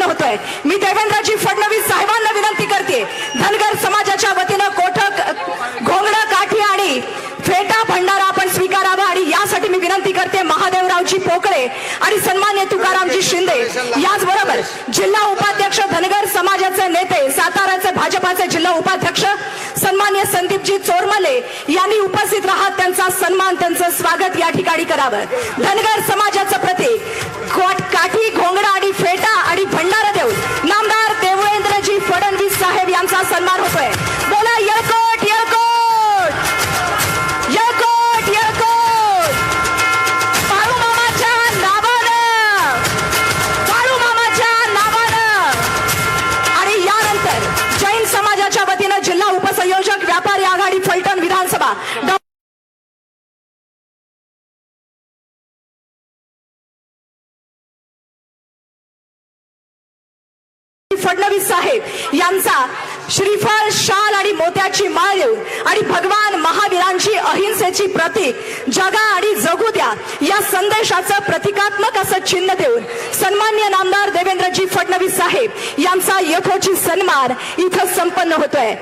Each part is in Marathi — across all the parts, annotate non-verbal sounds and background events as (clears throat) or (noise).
उत्पन्न होतोय. मी देवेंद्रजी फडणवीस साहेबांना विनंती करते धनगर समाजाच्या वतीनं कोठक घोंगडा काठी आणि फेटा भंडारा आपण स्वीकारावा आणि यासाठी मी विनंती करते महादेवरावजी पोकळे आणि सन्मान्य तुकारामजी शिंदे. याचबरोबर जिल्हा उपाध्यक्ष धनगर समाजाचे नेते साताऱ्याचे भाजपाचे जिल्हा उपाध्यक्ष सन्मान्य संदीपजी चोरमले यांनी उपस्थित राहत त्यांचा सन्मान त्यांचं स्वागत या ठिकाणी करावं. धनगर समाजाचं प्रतीक काठी घोंगडा आणि फेटा आणि भंडारा देऊन नामदार देवेंद्रजी फडणवीस साहेब यांचा सन्मान होतोय. बोला येळको फडणवीस साहेब यांचा श्रीफळ शाल आणि मोत्याची माळ देऊन आणि भगवान महावीरांची अहिंसेची प्रतीक जगा आणि जगू द्या या संदेशाचं प्रतिकात्मक असं चिन्ह देऊन सन्मान्य नामदार देवेंद्रजी फडणवीस साहेब यांचा यथोचित सन्मान इथं संपन्न होतोय.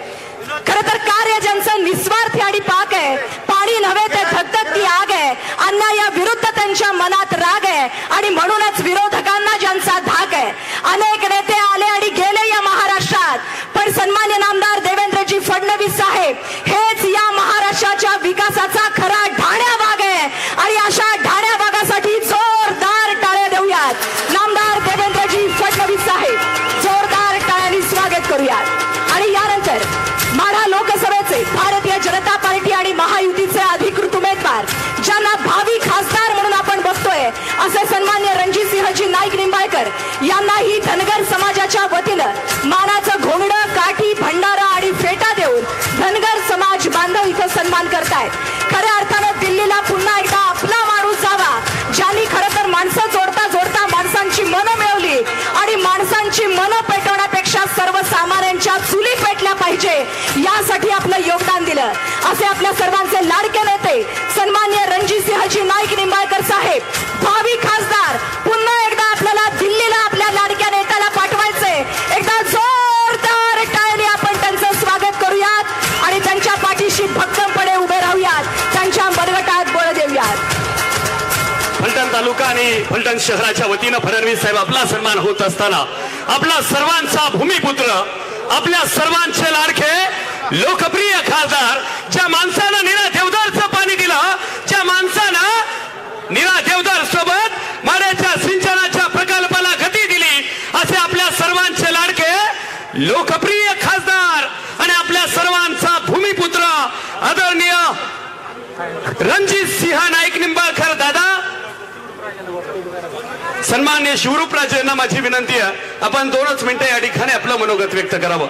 खर तर कार्य ज्यांचं निस्वार्थी आणि पाक आहे पाणी नव्हे ते धगधगती आग आहे अन्याया विरुद्ध त्यांच्या मनात राग आहे आणि म्हणूनच विरोधकांना ज्यांचा धाक आहे ಸನ್ಮಾನ್ಯ सन्मान खऱ्या अर्थानं दिल्लीला पुन्हा एकदा आपला माणूस जावा. ज्यांनी खरं तर माणसं जोडता जोडता माणसांची मनं मिळवली आणि माणसांची मनं पेटवण्यापेक्षा सर्वसामान्यांच्या चुली पेटल्या पाहिजे. यासाठी आपलं योगदान दिलं. असे आपल्या सर्वांचे लाडके नेते फलटण आणि फलटण शहराच्या वतीनं फडणवीस साहेब आपला सन्मान होत असताना आपला सर्वांचा भूमिपुत्र आपल्या सर्वांचे लाडके लोकप्रिय खासदार ज्या माणसानं निरा देवदारचं पाणी दिलं ज्या माणसानं निरा देवदार सोबत माड्याच्या सिंचनाच्या प्रकल्पाला गती दिली असे आपल्या सर्वांचे लाडके लोकप्रिय खासदार आणि आपल्या सर्वांचा भूमिपुत्र आदरणीय रणजित सिंह नाईक निंबाळकर सन्मान्य शिवरूपराजेंना माझी विनंती आहे. आपण दोनच मिनिटं या ठिकाणी आपलं मनोगत व्यक्त करावं.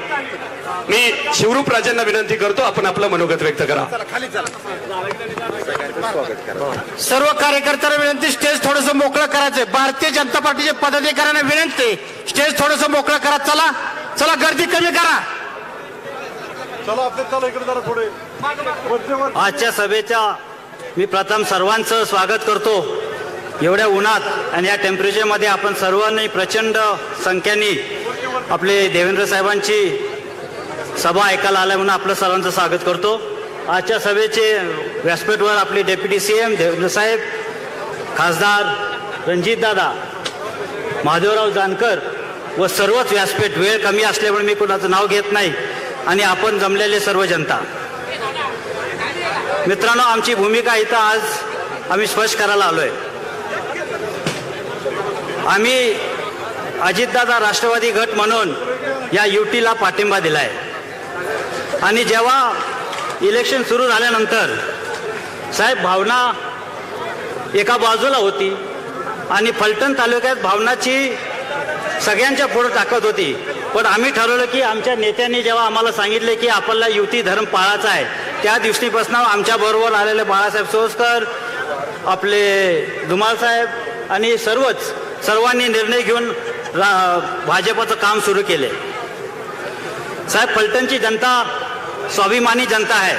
मी शिवरूपराजेंना विनंती करतो आपण आपलं मनोगत व्यक्त करा. सर्व कार्यकर्त्यांना विनंती स्टेज थोडस मोकळं करायचंय. भारतीय जनता पार्टीचे पदाधिकाऱ्यांना विनंती. स्टेज थोडस मोकळं करा चला. चला गर्दी कमी करा. आजच्या सभेच्या मी प्रथम सर्वांचं स्वागत करतो. एवढ्या उन्हात आणि या टेम्परेचरमध्ये आपण सर्वांनी प्रचंड संख्येने आपले देवेंद्र साहेबांची सभा ऐकायला आल्या म्हणून आपलं सर्वांचं स्वागत करतो. आजच्या सभेचे व्यासपीठवर आपले डेप्युटी सी एम देवेंद्र साहेब खासदार रणजितदादा महादेवराव जानकर व सर्वच व्यासपीठ वेळ कमी असल्यामुळे मी कुणाचं नाव घेत नाही आणि आपण जमलेले सर्व जनता. मित्रांनो आमची भूमिका इथं आज आम्ही स्पष्ट करायला आलो आहे आम्ही अजितदादा राष्ट्रवादी गट म्हणून या युतीला पाठिंबा दिलाय. आणि जेव्हा इलेक्शन सुरू झाल्यानंतर साहेब भावना एका बाजूला होती आणि फलटण तालुक्यात भावनाची सगळ्यांच्या पुढे ताकद होती. पण आम्ही ठरवलं की आमच्या नेत्यांनी जेव्हा आम्हाला सांगितले की आपल्याला युती धर्म पाळायचा आहे त्या दिवशीपासून आमच्या बरोबर आलेले बाळासाहेब सोसकर आपले धुमाळसाहेब आणि सर्वच सर्वांनी निर्णय घेऊन भाजपचं काम सुरू केले साहेब फलटणची जनता स्वाभिमानी जनता आहे.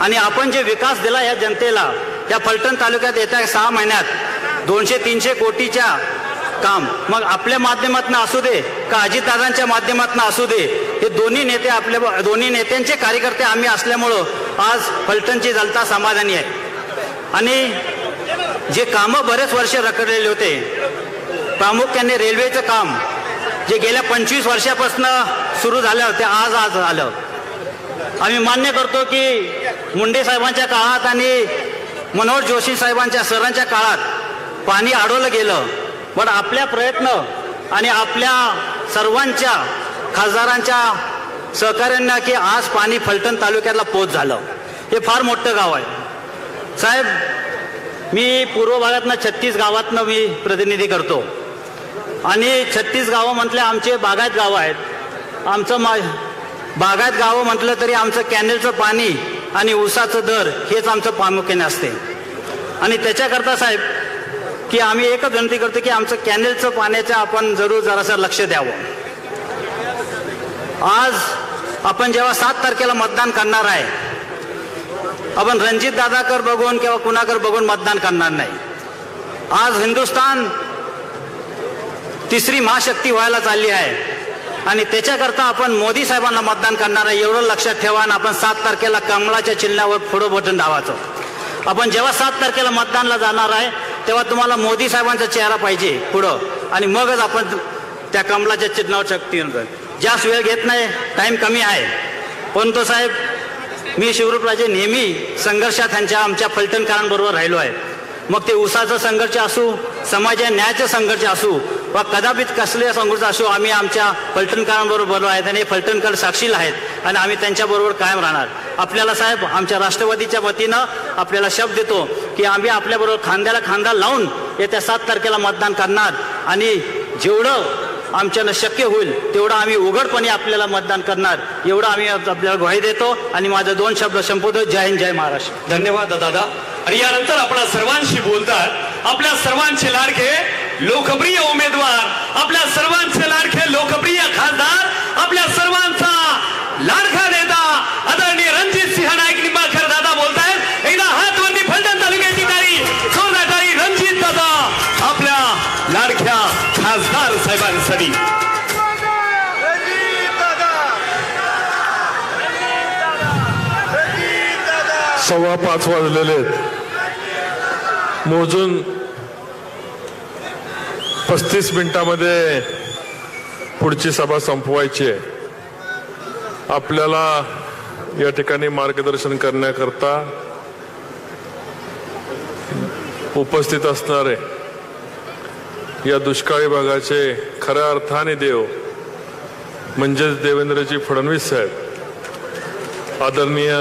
आणि आपण जे विकास दिला या जनतेला या फलटण तालुक्यात येत्या सहा महिन्यात दोनशे तीनशे कोटीच्या काम मग आपल्या माध्यमातून असू दे का अजितदादांच्या माध्यमातून असू दे हे दोन्ही नेते आपल्या दोन्ही नेत्यांचे कार्यकर्ते आम्ही असल्यामुळं आज फलटणची जनता समाधानी आहे. आणि जे कामं बरेच वर्ष रखडलेले होते. प्रामुख्याने रेल्वेचं काम जे गेल्या पंचवीस वर्षापासून सुरू झालं ते आज आज झालं. आम्ही मान्य करतो की मुंडे साहेबांच्या काळात आणि मनोहर जोशी साहेबांच्या सरांच्या काळात पाणी अडवलं गेलं. पण आपल्या प्रयत्न आणि आपल्या सर्वांच्या खासदारांच्या सहकार्यांना की आज पाणी फलटण तालुक्याला पोच झालं. हे फार मोठं गाव आहे. साहेब मी पूर्व भागातनं छत्तीस गावातनं मी प्रतिनिधी करतो. आणि छत्तीस गावं म्हटले आमचे बागायत गावं आहेत. आमचं मा बागायत गावं म्हटलं तरी आमचं कॅनेलचं पाणी आणि ऊसाचं दर हेच आमचं प्रामुख्याने असते. आणि त्याच्याकरता साहेब की आम्ही एकच विनंती करतो की आमचं कॅनेलचं पाण्याचं आपण जरूर जरासं लक्ष द्यावं. आज आपण जेव्हा सात तारखेला मतदान करणार आहे आपण रणजित दादाकर बघून किंवा कुणाकर बघून मतदान करणार नाही. आज हिंदुस्थान तिसरी महाशक्ती व्हायला चालली आहे. आणि त्याच्याकरता आपण मोदी साहेबांना मतदान करणार आहे एवढं लक्षात ठेवा आणि आपण सात तारखेला कमळाच्या चिन्हावर पुढं बटन दावाचं आपण जेव्हा सात तारखेला मतदानला जाणार आहे तेव्हा तुम्हाला मोदी साहेबांचा चेहरा पाहिजे पुढं. आणि मगच आपण त्या कमलाच्या चिन्हावर शक्ती जास्त वेळ घेत नाही टाईम कमी आहे. पण तो साहेब मी शिवरूपराजे नेहमी संघर्षात त्यांच्या आमच्या फलटणकरांबरोबर राहिलो आहे. मग ते उसाचा संघर्ष असू समाज न्यायाचा संघर्ष असू वा कदापित कसले संघर्ष असू आम्ही आमच्या फलटणकरांबरोबर आहेत आणि हे फलटणकर साक्षील आहेत आणि आम्ही त्यांच्याबरोबर कायम राहणार. आपल्याला साहेब आमच्या राष्ट्रवादीच्या वतीनं आपल्याला शब्द देतो की आम्ही आपल्याबरोबर खांद्याला खांदा लावून येत्या सात तारखेला मतदान करणार आणि जेवढं आमच्यानं शक्य होईल तेवढं आम्ही उघडपणे आपल्याला मतदान करणार. एवढं आम्ही आपल्याला ग्वाही देतो आणि माझा दोन शब्द संपवतो. जय हिंद जय महाराष्ट्र. धन्यवाद दादा. आणि यानंतर आपल्या सर्वांशी बोलतात. आपल्या सर्वांचे लाडके लोकप्रिय उमेदवार आपल्या सर्वांचे लाडके लोकप्रिय खासदार आपल्या सर्वांचा लाडका नेता आदरणीय रणजित सिंह नाईक निंबा साहेबांसाठी सव्वा पाच वाजलेले आहेत. मोजून पस्तीस मिनिटामध्ये पुढची सभा संपवायची आहे. आपल्याला या ठिकाणी मार्गदर्शन करण्याकरता उपस्थित असणारे या दुष्काळी भागाचे खऱ्या अर्थाने देव म्हणजेच देवेंद्रजी फडणवीस साहेब आदरणीय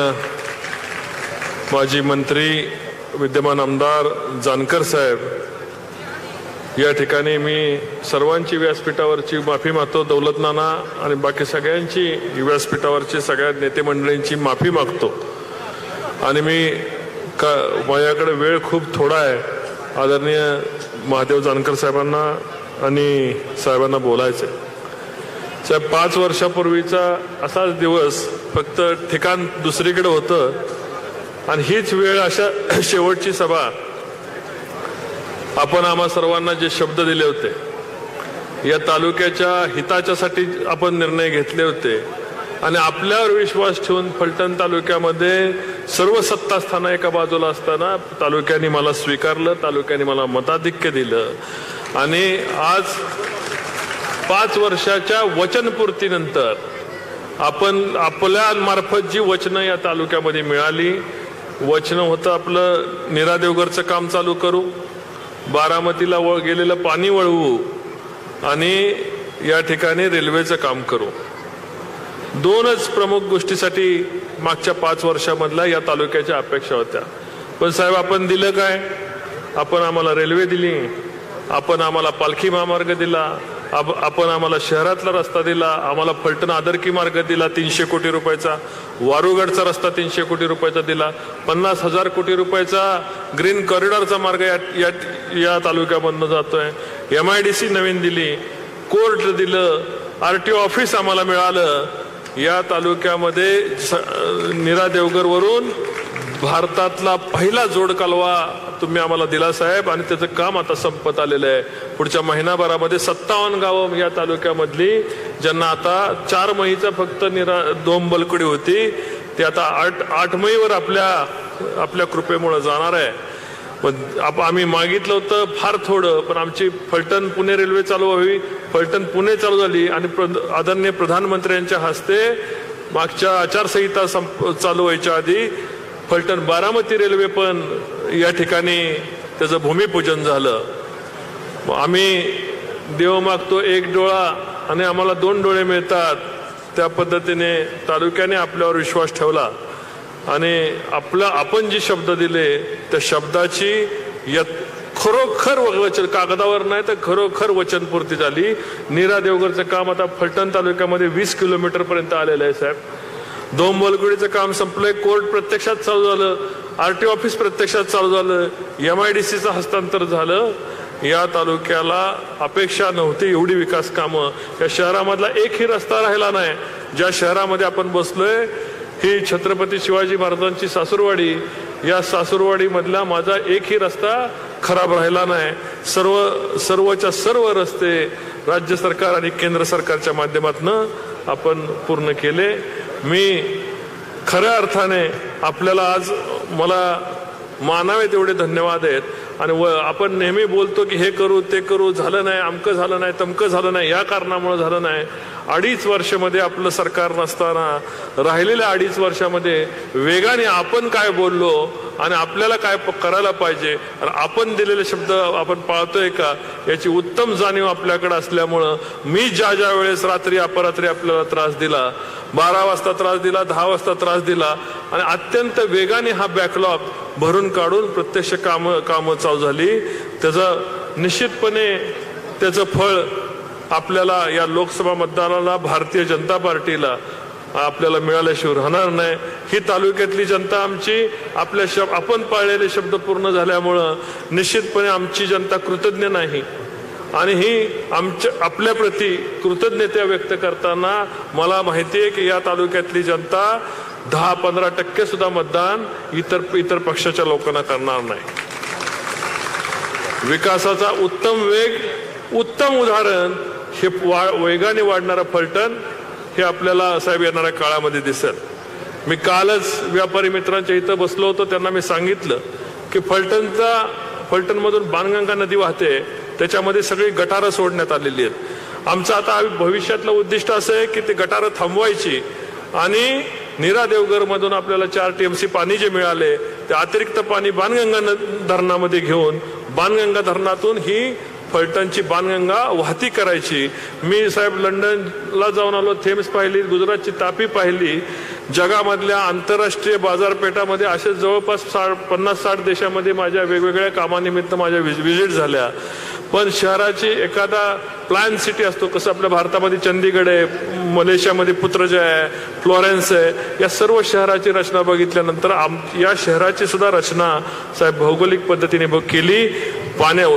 माजी मंत्री विद्यमान आमदार जानकर साहेब या ठिकाणी मी सर्वांची व्यासपीठावरची माफी मागतो दौलत नाना आणि बाकी सगळ्यांची व्यासपीठावरची सगळ्या नेते मंडळींची माफी मागतो. आणि मी का माझ्याकडे वेळ खूप थोडा आहे. आदरणीय महादेव जानकर साहेबांना आणि साहेबांना बोलायचं आहे. साहेब पाच वर्षापूर्वीचा असाच दिवस फक्त ठिकाण दुसरीकडे होतं. आणि हीच वेळ अशा (clears throat) शेवटची सभा आपण आम्हा सर्वांना जे शब्द दिले होते या तालुक्याच्या हिताच्यासाठी आपण निर्णय घेतले होते. आणि आपल्यावर विश्वास ठेवून फलटण तालुक्यामध्ये सर्व सत्तास्थानं एका बाजूला असताना तालुक्याने मला स्वीकारलं तालुक्याने मला मताधिक्य दिलं. आणि आज पाच वर्षाच्या वचनपूर्तीनंतर आपण आपल्यामार्फत जी वचनं या तालुक्यामध्ये मिळाली वचनं होतं आपलं निरादेवघरचं काम चालू करू बारामतीला वळ गेलेलं पाणी वळवू आणि या ठिकाणी रेल्वेचं काम करू. दोनच प्रमुख गोष्टीसाठी मागच्या पाच वर्षामधल्या या तालुक्याच्या अपेक्षा होत्या. पण साहेब आपण दिलं काय? आपण आम्हाला रेल्वे दिली. आपण आम्हाला पालखी महामार्ग दिला आपण आम्हाला शहरातला रस्ता दिला आम्हाला फलटण आदरकी मार्ग दिला तीनशे कोटी रुपयाचा. वारुगडचा रस्ता तीनशे कोटी रुपयाचा दिला पन्नास हजार कोटी रुपयाचा ग्रीन कॉरिडॉरचा मार्ग या या, या तालुक्यामधनं जातोय. एम आय डी सी नवीन दिली कोर्ट दिलं आर टी ऑफिस आम्हाला मिळालं. या तालुक्यामध्ये स- नीरा देवगरवरून भारतातला पहिला जोड कालवा तुम्ही आम्हाला दिला साहेब आणि त्याचं काम आता संपत आलेलं आहे. पुढच्या महिनाभरामध्ये सत्तावन्न गावं या तालुक्यामधली ज्यांना आता चार महीचा फक्त निरा दोन बलकडी होती ते आता आठ आठ मईवर आपल्या आपल्या कृपेमुळे जाणार आहे. पण आप- आम्ही मागितलं होतं फार थोडं पण आमची फलटण पुणे रेल्वे चालू व्हावी फलटण पुणे चालू झाली आणि प्र- आदरणीय प्रधानमंत्र्यांच्या हस्ते मागच्या आचारसंहिता संप चालू व्हायच्या आधी फलटण बारामती रेल्वे पण या ठिकाणी त्याचं भूमिपूजन झालं. आम्ही देव मागतो एक डोळा आणि आम्हाला दोन डोळे मिळतात. त्या पद्धतीने तालुक्याने आपल्यावर विश्वास ठेवला. आणि आपला आपण जे शब्द दिले त्या शब्दाची यत खरोखर वचन कागदावर नाही तर खरोखर वचनपूर्ती झाली. नीरा देवगरचं काम आता फलटण तालुक्यामध्ये वीस किलोमीटर पर्यंत आलेलं आहे साहेब. दोन बलगुडीचं काम संपलंय. कोर्ट प्रत्यक्षात चालू झालं. आरटी ऑफिस प्रत्यक्षात चालू झालं एम आय डी सीचं हस्तांतर झालं. या तालुक्याला अपेक्षा नव्हती एवढी विकास कामं. या शहरामधला एकही रस्ता राहिला नाही. ज्या शहरामध्ये आपण बसलोय ही छत्रपती शिवाजी महाराजांची सासूरवाडी. या सासूरवाडीमधला माझा एकही रस्ता खराब राहिला नाही. सर्व सर्वच्या सर्व रस्ते राज्य सरकार आणि केंद्र सरकारच्या माध्यमातून आपण पूर्ण केले. मी खऱ्या अर्थाने आपल्याला आज मला मानावे तेवढे धन्यवाद आहेत. आणि व आपण नेहमी बोलतो की हे करू ते करू झालं नाही अमकं झालं नाही तमकं झालं नाही या कारणामुळे झालं नाही. अडीच वर्षामध्ये आपलं सरकार नसताना राहिलेल्या अडीच वर्षामध्ये वेगाने आपण काय बोललो आणि आपल्याला काय प- करायला पाहिजे? आणि आपण दिलेले शब्द आपण पाळतोय का? याची उत्तम जाणीव आपल्याकडे असल्यामुळं मी ज्या ज्या वेळेस रात्री अपरात्री आपल्याला त्रास दिला बारा वाजता त्रास दिला दहा वाजता त्रास दिला आणि अत्यंत वेगाने हा बॅकलॉग भरून काढून प्रत्यक्ष कामं कामं चालू झाली त्याचं निश्चितपणे त्याचं फळ आपल्याला या लोकसभा मतदानाला भारतीय जनता पार्टीला आपल्याला मिळाल्याशिवाय राहणार नाही. ही तालुक्यातली जनता आमची आपल्या शब आपण पाळलेले शब्द पूर्ण झाल्यामुळं निश्चितपणे आमची जनता कृतज्ञ नाही. आणि ही आमच्या आपल्याप्रती कृतज्ञता व्यक्त करताना मला माहिती आहे की या तालुक्यातली जनता दहा पंधरा टक्के सुद्धा मतदान इतर इतर पक्षाच्या लोकांना करणार नाही. विकासाचा उत्तम वेग उत्तम उदाहरण हे वा वेगाने वाढणारं फलटण हे आपल्याला साहेब येणाऱ्या काळामध्ये दिसेल. मी कालच व्यापारी मित्रांच्या इथं बसलो होतो त्यांना मी सांगितलं की फलटणचा फलटणमधून बाणगंगा नदी वाहते त्याच्यामध्ये सगळी गटारं सोडण्यात आलेली आहेत. आमचं आता भविष्यातलं उद्दिष्ट असं आहे की ते गटारं थांबवायची आणि नीरा देवघरमधून आपल्याला चार टीएमसी पाणी जे मिळाले ते अतिरिक्त पाणी बाणगंगा न- धरणामध्ये घेऊन बाणगंगा धरणातून ही फलटणची बाणगंगा वाहती करायची. मी साहेब लंडनला जाऊन आलो थेम्स पाहिली गुजरातची तापी पाहिली. जगामधल्या आंतरराष्ट्रीय बाजारपेठामध्ये असे जवळपास साठ पन्नास साठ देशामध्ये माझ्या वेगवेगळ्या कामानिमित्त माझ्या विज व्हिजिट झाल्या. पण शहराची एखादा प्लॅन सिटी असतो कसं आपल्या भारतामध्ये चंदीगड आहे मलेशियामध्ये पुत्रजय आहे फ्लॉरेन्स आहे या सर्व शहराची रचना बघितल्यानंतर आम या शहराची सुद्धा रचना साहेब भौगोलिक पद्धतीने बघ केली. पाण्या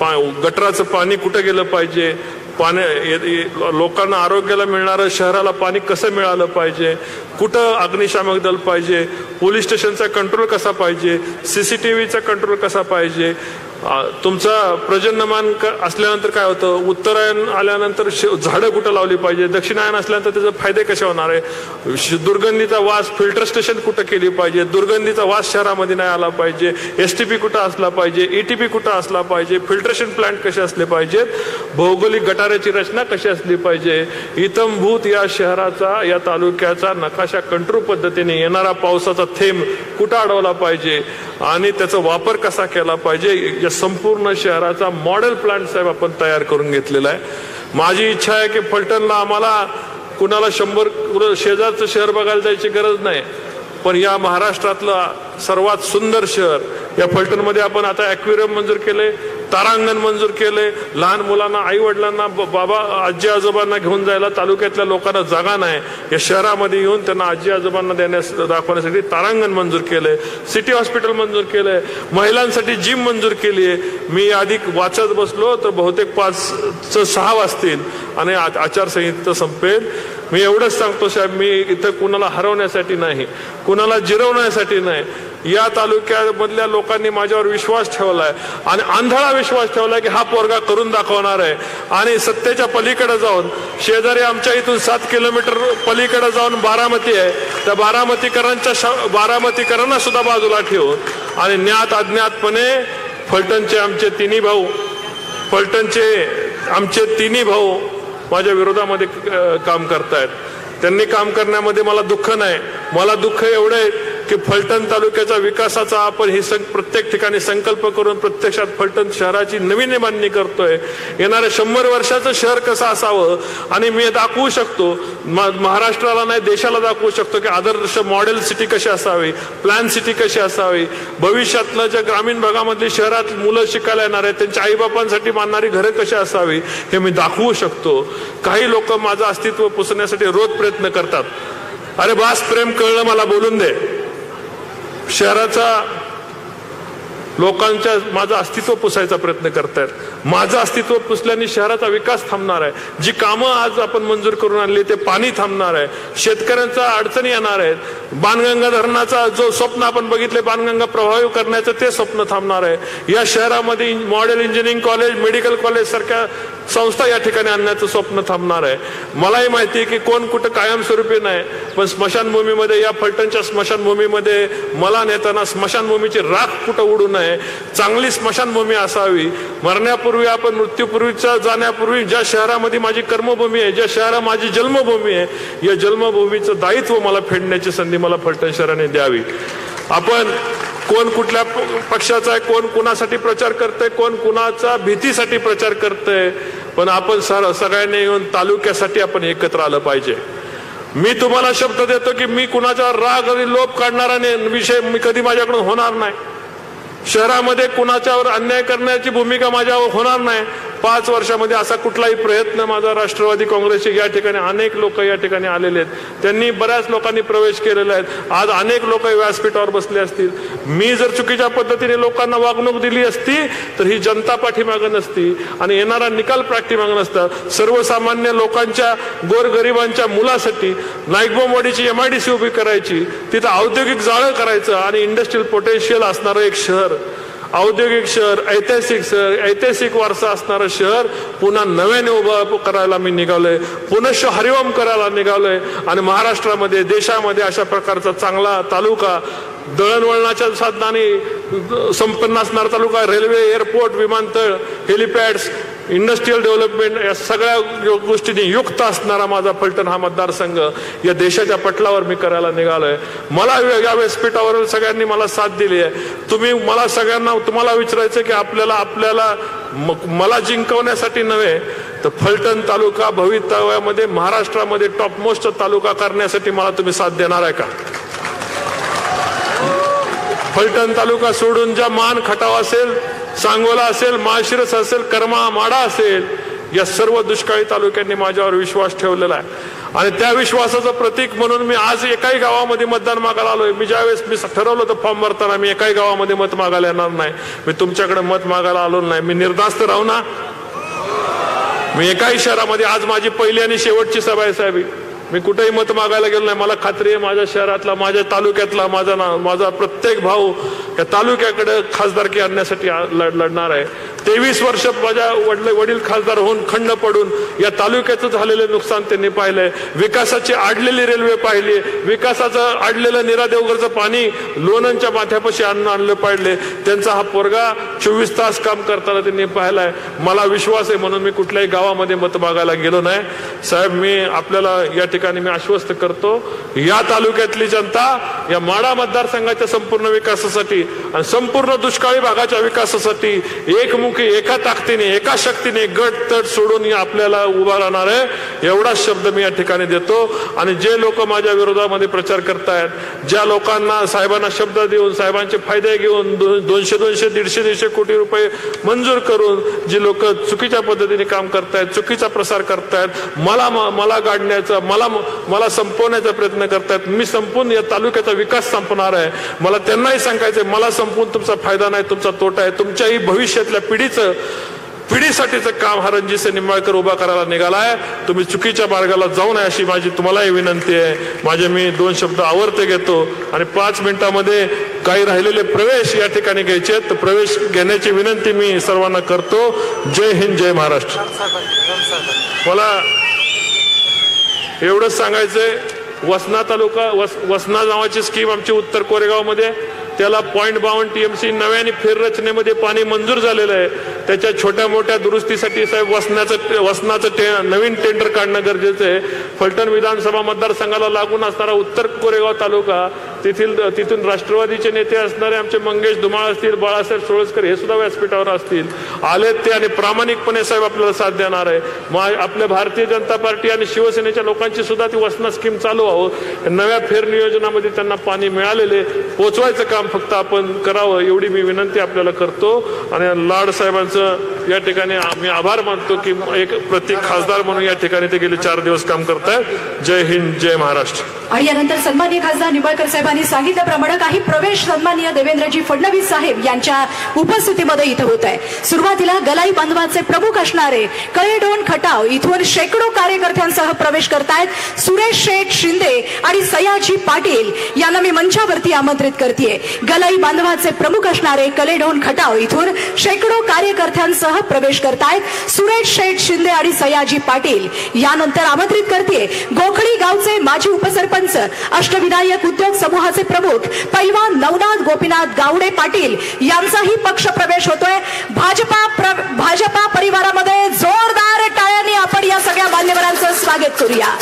पा गटराचं पाणी कुठं गेलं पाहिजे? पाण्या लोकांना आरोग्याला मिळणारं शहराला पाणी कसं मिळालं पाहिजे? कुठं अग्निशामक दल पाहिजे? पोलीस स्टेशनचा कंट्रोल कसा पाहिजे? सी सी टी व्हीचा कंट्रोल कसा पाहिजे? तुमचा प्रजन्यमान क- असल्यानंतर काय होतं? उत्तरायण आल्यानंतर श- झाडं कुठं लावली पाहिजे? दक्षिणायन असल्यानंतर त्याचे फायदे कसे होणार आहे? श- दुर्गंधीचा वास फिल्टर स्टेशन कुठं केली पाहिजे? दुर्गंधीचा वास शहरामध्ये नाही आला पाहिजे. एस टी पी कुठं असला पाहिजे? ई टी पी कुठं असला पाहिजे? फिल्ट्रेशन प्लांट कसे असले पाहिजेत? भौगोलिक गटाराची रचना कशी असली पाहिजे? इतंभूत या शहराचा या तालुक्याचा नकाशा कंट्रोल पद्धतीने येणारा पावसाचा थेंब कुठं अडवला पाहिजे? आणि त्याचा वापर कसा केला पाहिजे? या संपूर्ण शहराचा मॉडेल प्लांट साहेब आपण तयार करून घेतलेला आहे. माझी इच्छा आहे की फलटणला आम्हाला कुणाला शंभर शेजारचं शहर बघायला जायची गरज नाही. पण या महाराष्ट्रातलं सर्वात सुंदर शहर या फलटणमध्ये आपण आता ॲक्वेरियम मंजूर केले तारांगण मंजूर केले. लहान मुलांना आई वडिलांना ब- बाबा आजी आजोबांना घेऊन जायला तालुक्यातल्या लोकांना जागा नाही. या शहरामध्ये येऊन त्यांना आजी आजोबांना देण्यास दाखवण्यासाठी तारांगण मंजूर केले. सिटी हॉस्पिटल मंजूर केलंय महिलांसाठी जिम मंजूर केली आहे. मी अधिक वाचत बसलो तर बहुतेक पाच सहा वाजतील आणि आ- आचारसंहिता संपेल. मी एवढंच सांगतो साहेब मी इथं कुणाला हरवण्यासाठी नाही. कुणाला जिरवण्यासाठी नाही. या तालुक्यामधल्या लोकांनी माझ्यावर विश्वास ठेवलाय. आणि आंधळा विश्वास ठेवलाय की हा पोरगा करून दाखवणार आहे. आणि सत्तेच्या पलीकडे जाऊन शेजारी आमच्या इथून सात किलोमीटर पलीकडे जाऊन बारामती आहे. त्या बारामतीकरांच्या श- बारामतीकरांना सुद्धा बाजूला ठेवून आणि ज्ञात अज्ञातपणे फलटणचे आमचे तिन्ही भाऊ फलटणचे आमचे तिन्ही भाऊ माझ्या विरोधामध्ये काम करतायत. त्यांनी काम करण्यामध्ये मला दुःख नाही. मला दुःख एवढं आहे की फलटण तालुक्याच्या विकासाचा आपण ही सं- प्रत्येक ठिकाणी संकल्प करून प्रत्यक्षात फलटण शहराची नवीन मांडणी करतोय. येणाऱ्या शंभर वर्षाचं शहर कसं असावं? आणि मी दाखवू शकतो. म- महाराष्ट्राला नाही देशाला दाखवू शकतो की आदर्श मॉडेल सिटी कशी असावी? प्लॅन सिटी कशी असावी? भविष्यातलं ज्या ग्रामीण भागामधली शहरात मुलं शिकायला येणार आहेत त्यांच्या आईबापांसाठी मानणारी घरं कशी असावी हे मी दाखवू शकतो. काही लोक माझं अस्तित्व पुसण्यासाठी रोज प्रयत्न करतात. अरे बास प्रेम कळलं मला बोलून दे. शहराचा लोकांच्या माझं अस्तित्व पुसायचा प्रयत्न करतायत. माझं अस्तित्व पुसल्याने शहराचा विकास थांबणार आहे. जी कामं आज आपण मंजूर करून आणली ते पाणी थांबणार आहे. शेतकऱ्यांचा अडचणी येणार आहेत. बाणगंगा धरणाचा जो स्वप्न आपण बघितले बाणगंगा प्रभावी करण्याचं ते स्वप्न थांबणार आहे. या शहरामध्ये model engineering college medical college सारख्या संस्था या ठिकाणी आणण्याचं स्वप्न थांबणार आहे. मलाही माहिती आहे की कोण कुठं कायमस्वरूपी नाही पण स्मशानभूमीमध्ये या फलटणच्या स्मशानभूमीमध्ये मला नेताना स्मशानभूमीची राख कुठं उडू नये चांगली स्मशानभूमी असावी. मरण्यापूर्वी आपण मृत्यूपूर्वीचा जाण्यापूर्वी ज्या शहरामध्ये माझी कर्मभूमी आहे ज्या शहरा माझी जन्मभूमी आहे या जन्मभूमीचं दायित्व मला फेडण्याची संधी मला फलटण शहराने द्यावी. आपण कोण कुठल्या पक्षाचा आहे कोण कुणासाठी प्रचार करतंय कोण कुणाचा भीतीसाठी प्रचार करतंय पण आपण सर सगळ्यांनी येऊन तालुक्यासाठी आपण एकत्र आलं पाहिजे. मी तुम्हाला शब्द देतो की मी कुणाचा राग आणि लोभ काढणारा नाही विषय मी कधी माझ्याकडून होणार नाही. शहरामध्ये कुणाच्यावर अन्याय करण्याची भूमिका माझ्यावर होणार नाही. पाच वर्षामध्ये असा कुठलाही प्रयत्न माझा राष्ट्रवादी काँग्रेसचे या ठिकाणी अनेक लोक या ठिकाणी आलेले आहेत. त्यांनी बऱ्याच लोकांनी प्रवेश केलेला आहे. आज अनेक लोक व्यासपीठावर बसले असतील. मी जर चुकीच्या पद्धतीने लोकांना वागणूक दिली असती तर ही जनता पाठीमागं नसती आणि येणारा निकाल पाठीमागं नसता. सर्वसामान्य लोकांच्या गोरगरिबांच्या मुलासाठी नाईकबोमवाडीची एम आय डी सी उभी करायची तिथं औद्योगिक जाळं करायचं आणि इंडस्ट्रियल पोटेन्शियल असणारं एक शहर. औद्योगिक शहर ऐतिहासिक शहर ऐतिहासिक वारसा असणारं शहर पुन्हा नव्याने उभं करायला मी निघालोय. पुनश्च हरिओम करायला निघालोय. आणि महाराष्ट्रामध्ये देशामध्ये अशा प्रकारचा चांगला तालुका दळणवळणाच्या साधनाने संपन्न असणारा तालुका रेल्वे एअरपोर्ट विमानतळ हेलिपॅड्स इंडस्ट्रीयल डेव्हलपमेंट या सगळ्या गोष्टीने युक्त असणारा माझा फलटण हा मतदारसंघ या देशाच्या पटलावर मी करायला निघालोय. मला या- व्यासपीठावर सगळ्यांनी मला साथ दिली आहे. तुम्ही मला सगळ्यांना तुम्हाला विचारायचं की आपल्याला आपल्याला मला जिंकवण्यासाठी नव्हे तर फलटण तालुका भवितव्यामध्ये महाराष्ट्रामध्ये टॉपमोस्ट तालुका करण्यासाठी मला तुम्ही साथ देणार आहे का? फलटण तालुका सोडून ज्या मान खटाव असेल सांगोला असेल माळशिरस असेल कर्मा माडा असेल या सर्व दुष्काळी तालुक्यांनी माझ्यावर विश्वास ठेवलेला आहे. आणि त्या विश्वासाचं प्रतीक म्हणून मी आज एकाही गावामध्ये मतदान मागायला आलोय. मी ज्यावेळेस मी ठरवलं होतं फॉर्म भरताना मी एकाही गावामध्ये मत मागायला येणार नाही. मी तुमच्याकडे मत मागायला आलो नाही. मी निर्धास्त राहू ना? मी एकाही शहरामध्ये आज माझी पहिली आणि शेवटची सभा आहे साहेब. मी कुठेही मत मागायला गेलो नाही. मला खात्री आहे माझ्या शहरातला माझ्या तालुक्यातला माझा ना माझा प्रत्येक भाऊ या तालुक्याकडे खासदारकी आणण्यासाठी लढ- लढणार आहे. तेवीस वर्ष माझ्या वडले वडील खासदार होऊन खंड पडून या तालुक्याचं झालेलं नुकसान त्यांनी पाहिलंय. विकासाची आडलेली रेल्वे पाहिली. विकासाचं आडलेलं निरादेवगरचं पाणी लोणंदच्या माथ्यापाशी आणून आणलं पाहिजे त्यांचा हा पोरगा चोवीस तास काम करताना त्यांनी पाहिलाय. मला विश्वास आहे म्हणून मी कुठल्याही गावामध्ये मत मागायला गेलो नाही. साहेब मी आपल्याला या ठिकाणी मी आश्वस्त करतो. या तालुक्यातली जनता या माडा मतदारसंघाच्या संपूर्ण विकासासाठी आणि संपूर्ण दुष्काळी भागाच्या विकासासाठी एकमुख एका ताकदीने एका शक्तीने गट तट सोडून आपल्याला उभा राहणार आहे एवढाच शब्द मी या ठिकाणी देतो. आणि जे लोक माझ्या विरोधामध्ये प्रचार करतायत ज्या लोकांना साहेबांना शब्द देऊन साहेबांचे फायदे घेऊन दोनशे दोनशे दीडशे दीडशे कोटी रुपये मंजूर करून जी लोक चुकीच्या पद्धतीने काम करतायत चुकीचा प्रसार करतायत मला मला गाडण्याचा मला मला संपवण्याचा प्रयत्न करतायत मी संपून या तालुक्याचा विकास संपणार आहे. मला त्यांनाही सांगायचंय मला संपून तुमचा फायदा नाही तुमचा तोटा आहे तुमच्याही भविष्यातल्या पिढी पिढीचं पिढीसाठीचं काम हा रणजित निंबाळकर उभा करायला निघालाय. तुम्ही चुकीच्या मार्गाला जाऊ नये अशी माझी तुम्हालाही विनंती आहे. माझे मी दोन शब्द आवर्ते घेतो आणि पाच मिनिटामध्ये काही राहिलेले प्रवेश या ठिकाणी घ्यायचे आहेत. तर प्रवेश घेण्याची विनंती मी सर्वांना करतो. जय हिंद जय महाराष्ट्र. मला एवढंच सांगायचंय वसना तालुका वस वसना नावाची स्कीम आमची उत्तर कोरेगावमध्ये त्याला पॉईंट बावन्न टीएमसी नव्याने फेररचनेमध्ये पाणी मंजूर झालेलं आहे. त्याच्या छोट्या मोठ्या दुरुस्तीसाठी साहेब वसनाचं वसनाचं टे नवीन टेंडर काढणं गरजेचं आहे. फलटण विधानसभा मतदारसंघाला लागून असणारा उत्तर कोरेगाव तालुका तेथील तिथून राष्ट्रवादीचे नेते असणारे आमचे मंगेश धुमाळ असतील बाळासाहेब सोळसकर हे सुद्धा व्यासपीठावर असतील. आलेत ते आणि प्रामाणिकपणे साहेब आपल्याला साथ देणार आहे. मग आपल्या भारतीय जनता पार्टी आणि शिवसेनेच्या लोकांची सुद्धा ती वसना स्कीम चालू आहोत. नव्या फेर नियोजनामध्ये त्यांना पाणी मिळालेले. पोचवायचं काम फक्त आपण करावं एवढी मी विनंती आपल्याला करतो. आणि लाड साहेबांचं या ठिकाणी आम्ही आभार मानतो की एक प्रत्येक खासदार म्हणून या ठिकाणी ते गेले चार दिवस काम करतायत. जय हिंद जय महाराष्ट्र. आणि यानंतर सन्मान्य खासदार निंबाळकर साहेबांनी सांगितल्याप्रमाणे काही प्रवेश सन्माननीय देवेंद्रजी फडणवीस साहेब यांच्या उपस्थितीमध्ये इथं होत आहे. सुरुवातीला गलाई बांधवाचे प्रमुख असणारे कळेडोन खटाव इथून शेकडो कार्यकर्त्यांसह प्रवेश करतायत. सुरेश शेठ शिंदे आणि सयाजी पाटील यांना मी मंचावरती आमंत्रित करते गलाई बांधवाचे प्रमुख असणारे कलेडोन खटाव इथून शेकडो कार्यकर्त्यांसह प्रवेश करतायत. सुरेश शेठ शिंदे आणि सयाजी पाटील यानंतर आमंत्रित करते गोखडी गावचे माजी उपसरपंच अष्टविनायक उद्योग समूह समूहाचे प्रमुख पैलवान नवनाथ गोपीनाथ गावडे पाटील यांचाही पक्ष प्रवेश होतोय. भाजपा भाजपा परिवारामध्ये जोरदार टाळ्यांनी आपण या सगळ्या मान्यवरांचं स्वागत करूया.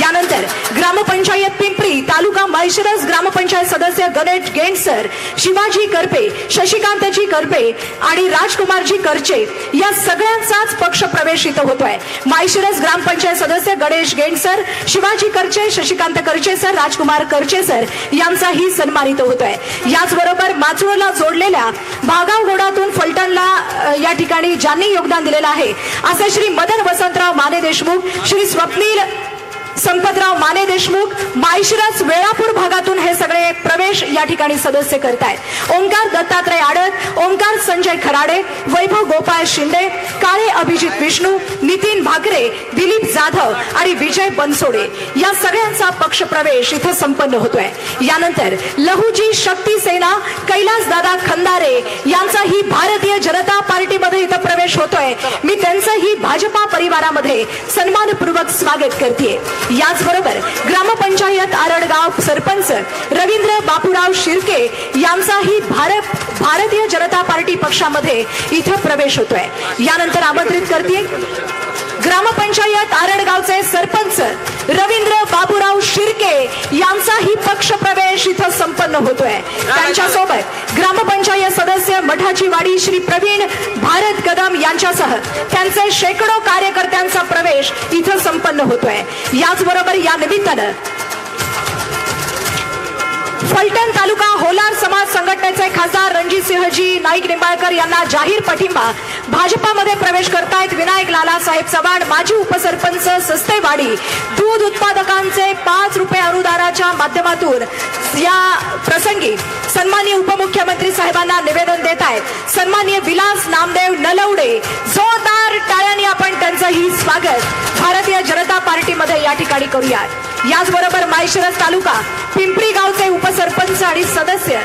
यानंतर ग्रामपंचायत पिंपरी तालुका माळशिरस ग्रामपंचायत सदस्य गणेश गेंडसर शिवाजी करपे शशिकांतजी करपे आणि राजकुमारजी करचे या सगळ्यांचाच पक्ष प्रवेश इथं होतोय. माळशिरस ग्रामपंचायत सदस्य गणेश गेंडसर शिवाजी करचे शशिकांत करचे सर राजकुमार करचे सर यांचाही सन्मानित होतोय. याचबरोबर माचूरला जोडलेल्या भागाव घोडातून फलटणला या ठिकाणी ज्यांनी योगदान दिलेलं आहे असे श्री मदन वसंतराव माने देशमुख श्री स्वप्नील संपतराव माने देशमुख माळशिरस वेळापूर भागातून हे सगळे प्रवेश या ठिकाणी सदस्य करतायत. ओंकार दत्तात्रय आडत ओंकार संजय खराडे वैभव गोपाळ शिंदे काळे अभिजित विष्णू नितीन भाकरे दिलीप जाधव आणि विजय बनसोडे या सगळ्यांचा पक्ष प्रवेश इथं संपन्न होतोय. यानंतर लहुजी शक्ती सेना कैलास दादा खंदारे यांचाही भारतीय जनता पार्टीमध्ये इथं प्रवेश होतोय. मी त्यांचंही भाजपा परिवारामध्ये सन्मानपूर्वक स्वागत करते याचबरोबर ग्रामपंचायत आरडगाव सरपंच रवींद्र बापूराव शिर्के यांचाही भारत भारतीय जनता पार्टी पक्षामध्ये इथं प्रवेश होतोय. यानंतर आमंत्रित करते ग्रामपंचायत आरडगावचे सरपंच रवींद्र बाबूराव शिर्के यांचाही पक्ष प्रवेश इथं संपन्न होतोय. त्यांच्यासोबत ग्रामपंचायत सदस्य मठाची वाडी श्री प्रवीण भारत कदम यांच्यासह त्यांचे शेकडो कार्यकर्त्यांचा प्रवेश इथं संपन्न होतोय. याचबरोबर या निमित्तानं फलटण तालुका होलार समाज संघटनेचे खासदार रणजितसिंहजी नाईक निंबाळकर यांना जाहीर पाठिंबा. भाजपामध्ये प्रवेश करतायत विनायक लालासाहेब चव्हाण माजी उपसरपंच सस्तेवाडी. दूध उत्पादकांचे पाच रुपये अनुदानाच्या माध्यमातून या प्रसंगी सन्माननीय उपमुख्यमंत्री साहेबांना निवेदन देत आहेत सन्माननीय विलास नामदेव नलवडे. जोरदार टाळ्यांनी आपण त्यांचंही स्वागत. या ठिकाणी करूया याचबरोबर माळशिरस तालुका पिंपरी गावचे उपसरपंच आणि सदस्य.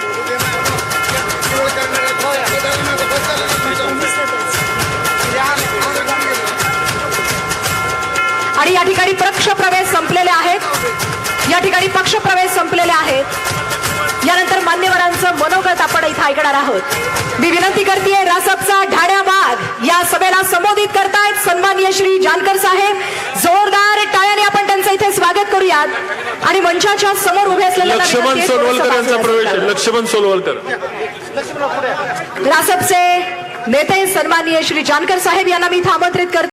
आणि या ठिकाणी पक्ष प्रवेश संपलेले आहेत. या ठिकाणी पक्ष प्रवेश संपलेले आहेत. यानंतर मान्यवरांचं मनोगत आपण इथं ऐकणार आहोत. मी विनंती करते रासपचा ढाड्या वाघ या सभेला संबोधित करतायत सन्माननीय श्री जानकर साहेब. जोरदार टाळ्याने आपण त्यांचं इथे स्वागत करूयात. आणि मंचाच्या समोर उभे असलेले लक्ष्मण सोनवलकर यांचा प्रवेश लक्ष्मण सोनवलकर रासपचे नेते सन्माननीय श्री जानकर साहेब यांना मी इथं आमंत्रित करते.